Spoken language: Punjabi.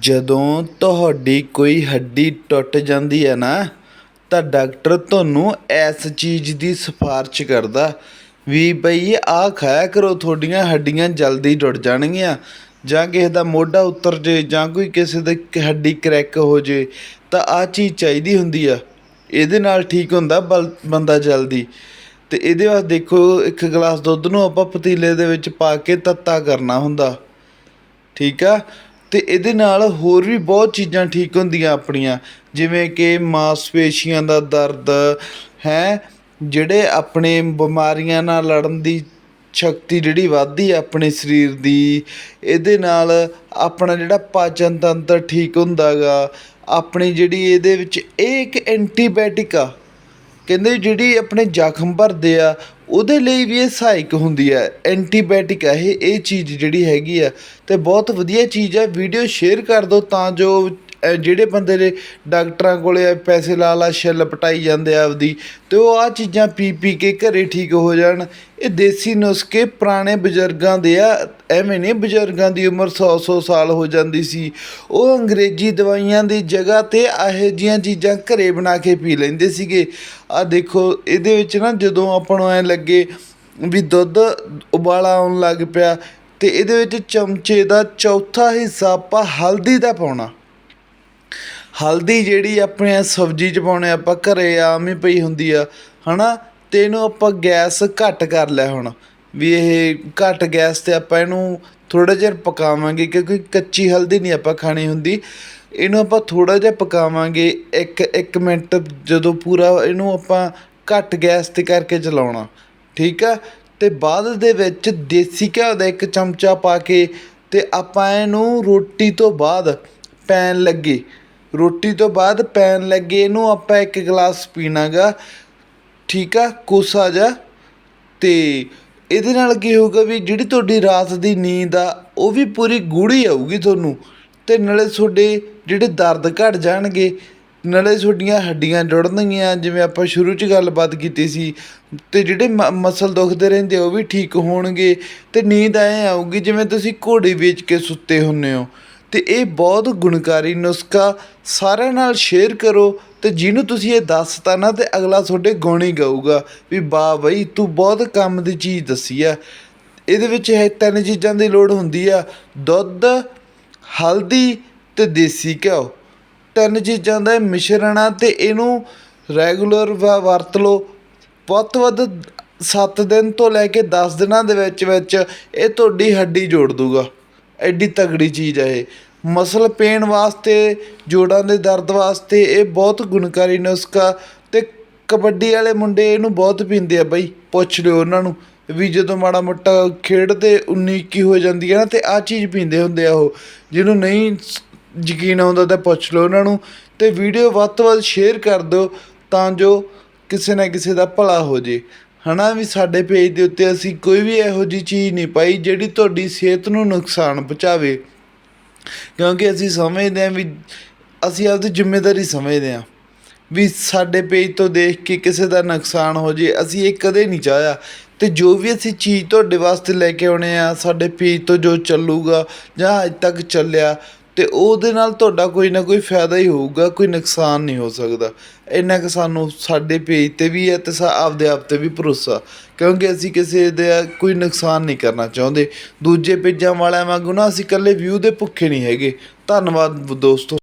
ਜਦੋਂ ਤੁਹਾਡੀ ਕੋਈ ਹੱਡੀ ਟੁੱਟ ਜਾਂਦੀ ਹੈ ਨਾ, ਤਾਂ ਡਾਕਟਰ ਤੁਹਾਨੂੰ ਇਸ ਚੀਜ਼ ਦੀ ਸਿਫਾਰਿਸ਼ ਕਰਦਾ ਵੀ ਬਈ ਆਹ ਖਾਇਆ ਕਰੋ, ਤੁਹਾਡੀਆਂ ਹੱਡੀਆਂ ਜਲਦੀ ਟੁੱਟ ਜਾਣਗੀਆਂ ਜਾਂ ਕਿਸੇ ਦਾ ਮੋਢਾ ਉਤਰ ਜੇ ਜਾਂ ਕੋਈ ਕਿਸੇ ਦੇ ਹੱਡੀ ਕਰੈਕ ਹੋ ਜੇ, ਤਾਂ ਆਹ ਚੀਜ਼ ਚਾਹੀਦੀ ਹੁੰਦੀ ਆ। ਇਹਦੇ ਨਾਲ ਠੀਕ ਹੁੰਦਾ ਬਲ, ਬੰਦਾ ਜਲਦੀ। ਤੇ ਇਹਦੇ ਵਾਸਤੇ ਦੇਖੋ, ਇੱਕ ਗਲਾਸ ਦੁੱਧ ਨੂੰ ਆਪਾਂ ਪਤੀਲੇ ਦੇ ਵਿੱਚ ਪਾ ਕੇ ਤੱਤਾ ਕਰਨਾ ਹੁੰਦਾ। ਠੀਕ ਆ? ਤੇ ਇਹਦੇ ਨਾਲ ਹੋਰ ਵੀ ਬਹੁਤ ਚੀਜ਼ਾਂ ਠੀਕ ਹੁੰਦੀਆਂ ਆਪਣੀਆਂ। ਜਿਵੇਂ ਕਿ ਮਾਸਪੇਸ਼ੀਆਂ ਦਾ ਦਰਦ ਹੈ, ਜਿਹੜੇ ਆਪਣੇ ਬਿਮਾਰੀਆਂ ਨਾਲ ਲੜਨ ਦੀ ਸ਼ਕਤੀ ਜਿਹੜੀ ਵੱਧਦੀ ਆ ਆਪਣੇ ਸਰੀਰ ਦੀ, ਇਹਦੇ ਨਾਲ ਆਪਣਾ ਜਿਹੜਾ ਪਾਚਨ ਤੰਤਰ ਠੀਕ ਹੁੰਦਾ ਗਾ। ਆਪਣੀ ਜਿਹੜੀ ਇਹਦੇ ਵਿੱਚ ਇਹ ਇੱਕ ਐਂਟੀਬਾਇਓਟਿਕ ਆ। ਕਹਿੰਦੇ ਜਿਹੜੀ ਆਪਣੇ ਜ਼ਖਮ ਭਰਦੇ ਆ ਉਹਦੇ ਲਈ ਵੀ ਇਹ ਸਹਾਇਕ ਹੁੰਦੀ ਹੈ, ਐਂਟੀਬਾਇਓਟਿਕ ਹੈ ਇਹ ਇਹ ਚੀਜ਼ ਜਿਹੜੀ ਹੈਗੀ ਆ ਅਤੇ ਬਹੁਤ ਵਧੀਆ ਚੀਜ਼ ਆ ਵੀਡੀਓ ਸ਼ੇਅਰ ਕਰ ਦਿਓ ਤਾਂ ਜੋ ਜਿਹੜੇ ਬੰਦੇ ਦੇ ਡਾਕਟਰਾਂ ਕੋਲੇ ਪੈਸੇ ਲਾ ਲਾ, ਛਿੱਲ ਪਟਾਈ ਜਾਂਦੇ ਆ ਆਪਦੀ, ਤੇ ਉਹ ਆ ਚੀਜ਼ਾਂ ਪੀ ਪੀ ਕੇ ਘਰੇ ਠੀਕ ਹੋ ਜਾਣ। ਇਹ ਦੇਸੀ ਨੁਸਖੇ ਪੁਰਾਣੇ ਬਜ਼ੁਰਗਾਂ ਦੇ ਆ, ਐਵੇਂ ਨਹੀਂ ਬਜ਼ੁਰਗਾਂ ਦੀ ਉਮਰ 100 100 ਸਾਲ ਹੋ ਜਾਂਦੀ ਸੀ। ਉਹ ਅੰਗਰੇਜ਼ੀ ਦਵਾਈਆਂ ਦੀ ਜਗ੍ਹਾ ਤੇ ਇਹੋ ਜਿਹੀਆਂ ਚੀਜ਼ਾਂ ਘਰੇ ਬਣਾ ਕੇ ਪੀ ਲੈਂਦੇ ਸੀਗੇ। ਆ ਦੇਖੋ, ਇਹਦੇ ਵਿੱਚ ਨਾ ਜਦੋਂ ਆਪਾਂ ਨੂੰ ਐ ਲੱਗੇ ਵੀ ਦੁੱਧ ਉਬਾਲਾ ਆਉਣ ਲੱਗ ਪਿਆ, ਤੇ ਇਹਦੇ ਵਿੱਚ ਚਮਚੇ ਦਾ ਚੌਥਾ ਹਿੱਸਾ ਆਪਾਂ ਹਲਦੀ ਦਾ ਪਾਉਣਾ। ਹਲਦੀ ਜਿਹੜੀ ਆਪਣੇ ਸਬਜ਼ੀ 'ਚ ਪਾਉਣੇ ਆਪਾਂ ਘਰੇ ਆਮ ਹੀ ਪਈ ਹੁੰਦੀ ਆ, ਹਨਾ? ਤੇ ਇਹਨੂੰ ਆਪਾਂ ਗੈਸ ਘੱਟ ਕਰ ਲਿਆ ਹੁਣ, ਵੀ ਇਹ ਘੱਟ ਗੈਸ ਤੇ ਆਪਾਂ ਇਹਨੂੰ ਥੋੜਾ ਜਿਹਾ ਪਕਾਵਾਂਗੇ, ਕਿਉਂਕਿ ਕੱਚੀ ਹਲਦੀ ਨਹੀਂ ਆਪਾਂ ਖਾਣੀ ਹੁੰਦੀ। ਇਹਨੂੰ ਆਪਾਂ ਥੋੜਾ ਜਿਹਾ ਪਕਾਵਾਂਗੇ, ਇੱਕ ਇੱਕ ਮਿੰਟ ਜਦੋਂ ਪੂਰਾ ਇਹਨੂੰ ਆਪਾਂ ਘੱਟ ਗੈਸ ਤੇ ਕਰਕੇ ਚਲਾਉਣਾ, ਠੀਕ ਆ? ਤੇ ਬਾਅਦ ਦੇ ਵਿੱਚ ਦੇਸੀ ਘਿਓ ਦਾ ਇੱਕ ਚਮਚਾ ਪਾ ਕੇ ਤੇ ਆਪਾਂ ਇਹਨੂੰ ਰੋਟੀ ਤੋਂ ਬਾਅਦ ਪੈਣ ਲੱਗੇ ਰੋਟੀ ਤੋਂ ਬਾਅਦ ਪੈਣ ਲੱਗੇ ਇਹਨੂੰ ਆਪਾਂ ਇੱਕ ਗਲਾਸ ਪੀਣਾਗਾ। ਠੀਕ ਆ? ਕੋਸਾ ਜਿਹਾ ਤੇ ਇਹਦੇ ਨਾਲ ਕੀ ਹੋਊਗਾ ਵੀ ਜਿਹੜੀ ਤੁਹਾਡੀ ਰਾਤ ਦੀ ਨੀਂਦ ਆ, ਉਹ ਵੀ ਪੂਰੀ ਗੂੜੀ ਆਊਗੀ ਤੁਹਾਨੂੰ। ਤੇ ਨਾਲੇ ਤੁਹਾਡੇ ਜਿਹੜੇ ਦਰਦ ਘਟ ਜਾਣਗੇ, ਨਾਲੇ ਤੁਹਾਡੀਆਂ ਹੱਡੀਆਂ ਜੁੜਨਗੀਆਂ, ਜਿਵੇਂ ਆਪਾਂ ਸ਼ੁਰੂ 'ਚ ਗੱਲਬਾਤ ਕੀਤੀ ਸੀ। ਤੇ ਜਿਹੜੇ ਮ- ਮਸਲ ਦੁਖਦੇ ਰਹਿੰਦੇ ਉਹ ਵੀ ਠੀਕ ਹੋਣਗੇ। ਤੇ ਨੀਂਦ ਐ ਆਊਗੀ ਜਿਵੇਂ ਤੁਸੀਂ ਘੋੜੇ ਵੇਚ ਕੇ ਸੁੱਤੇ ਹੁੰਨੇ ਹੋ। ਤੇ ਇਹ ਬਹੁਤ ਗੁਣਕਾਰੀ ਨੁਸਖਾ ਸਾਰਿਆਂ ਨਾਲ ਸ਼ੇਅਰ ਕਰੋ ਤੇ ਜਿਹਨੂੰ ਤੁਸੀਂ ਇਹ ਦੱਸਤਾ ਨਾ ਤੇ ਅਗਲਾ ਤੁਹਾਡੇ ਗਾਉਣੀ ਹੀ ਗਾਊਗਾ ਵੀ ਵਾਹ ਬਈ, ਤੂੰ ਬਹੁਤ ਕੰਮ ਦੀ ਚੀਜ਼ ਦੱਸੀ ਆ। ਇਹਦੇ ਵਿੱਚ ਇਹ ਤਿੰਨ ਚੀਜ਼ਾਂ ਦੀ ਲੋੜ ਹੁੰਦੀ ਆ। ਦੁੱਧ, ਹਲਦੀ ਤੇ ਦੇਸੀ ਘਿਓ। ਤਿੰਨ ਚੀਜ਼ਾਂ ਦਾ ਇਹ ਮਿਸ਼ਰਣ ਆ ਤੇ ਇਹਨੂੰ ਰੈਗੂਲਰ ਵਰਤ ਲਓ। ਵੱਧ ਤੋਂ ਵੱਧ 7 ਦਿਨ ਤੋਂ ਲੈ ਕੇ 10 ਦਿਨਾਂ ਦੇ ਵਿੱਚ ਵਿੱਚ ਇਹ ਤੁਹਾਡੀ ਹੱਡੀ ਜੋੜ ਦੂਗਾ ਐਡੀ ਤਗੜੀ ਚੀਜ਼ ਹੈ ਇਹ। ਮਸਲ ਪੇਨ ਵਾਸਤੇ, ਜੋੜਾਂ ਦੇ ਦਰਦ ਵਾਸਤੇ, ਇਹ ਬਹੁਤ ਗੁਣਕਾਰੀ ਨੁਸਖਾ ਤੇ ਕਬੱਡੀ ਵਾਲੇ ਮੁੰਡੇ ਇਹਨੂੰ ਬਹੁਤ ਪੀਂਦੇ ਆ ਬਈ, ਪੁੱਛ ਲਿਓ ਉਹਨਾਂ ਨੂੰ ਵੀ ਜਦੋਂ ਮਾੜਾ ਮੋਟਾ ਖੇਡਦੇ 19 21 ਹੋ ਜਾਂਦੀ ਹੈ ਨਾ, ਤੇ ਆ ਚੀਜ਼ ਪੀਂਦੇ ਹੁੰਦੇ ਆ ਉਹ। ਜਿਹਨੂੰ ਨਹੀਂ ਯਕੀਨ ਆਉਂਦਾ ਤਾਂ ਪੁੱਛ ਲਓ ਉਹਨਾਂ ਨੂੰ। ਤੇ ਵੀਡੀਓ ਵੱਧ ਤੋਂ ਵੱਧ ਸ਼ੇਅਰ ਕਰ ਦਿਓ ਤਾਂ ਜੋ ਕਿਸੇ ਨਾ ਕਿਸੇ ਦਾ ਭਲਾ ਹੋ ਜੇ। ਹਨਾ ਵੀ ਸਾਡੇ ਪੇਜ ਦੇ ਉੱਤੇ ਅਸੀਂ ਕੋਈ ਵੀ ਇਹੋ ਜਿਹੀ ਚੀਜ਼ ਨਹੀਂ ਪਾਈ ਜਿਹੜੀ ਤੁਹਾਡੀ ਸਿਹਤ ਨੂੰ ਨੁਕਸਾਨ ਪਹੁੰਚਾਵੇ। ਕਿਉਂਕਿ ਅਸੀਂ ਸਮਝਦੇ ਹਾਂ ਵੀ ਅਸੀਂ ਆਪਦੀ ਜ਼ਿੰਮੇਵਾਰੀ ਸਮਝਦੇ ਹਾਂ ਵੀ ਸਾਡੇ ਪੇਜ ਤੋਂ ਦੇਖ ਕੇ ਕਿਸੇ ਦਾ ਨੁਕਸਾਨ ਹੋ ਜੇ, ਅਸੀਂ ਇਹ ਕਦੇ ਨਹੀਂ ਚਾਹਿਆ। ਤੇ ਜੋ ਵੀ ਅਸੀਂ ਚੀਜ਼ ਤੁਹਾਡੇ ਵਾਸਤੇ ਲੈ ਕੇ ਆਉਣੇ ਆ, ਸਾਡੇ ਪੇਜ ਤੋਂ ਜੋ ਚੱਲੂਗਾ ਜਾਂ ਅੱਜ ਤੱਕ ਚੱਲਿਆ ਤੇ ਉਹਦੇ ਨਾਲ ਤੁਹਾਡਾ ਕੋਈ ਨਾ ਕੋਈ ਫਾਇਦਾ ਹੀ ਹੋਊਗਾ, ਕੋਈ ਨੁਕਸਾਨ ਨਹੀਂ ਹੋ ਸਕਦਾ। ਇੰਨਾ ਕਿ ਸਾਨੂੰ ਸਾਡੇ ਪੇਜ ਤੇ ਵੀ ਹੈ ਤੇ ਸਾ, ਆਪਦੇ ਆਪ ਤੇ ਵੀ ਭਰੋਸਾ। ਕਿਉਂਕਿ ਅਸੀਂ ਕਿਸੇ ਦਾ ਕੋਈ ਨੁਕਸਾਨ ਨਹੀਂ ਕਰਨਾ ਚਾਹੁੰਦੇ। ਦੂਜੇ ਪੇਜਾਂ ਵਾਲਿਆਂ ਵਾਂਗੂ ਨਾ ਅਸੀਂ ਇਕੱਲੇ ਵਿਊ ਦੇ ਭੁੱਖੇ ਨਹੀਂ ਹੈਗੇ। ਧੰਨਵਾਦ ਦੋਸਤੋ।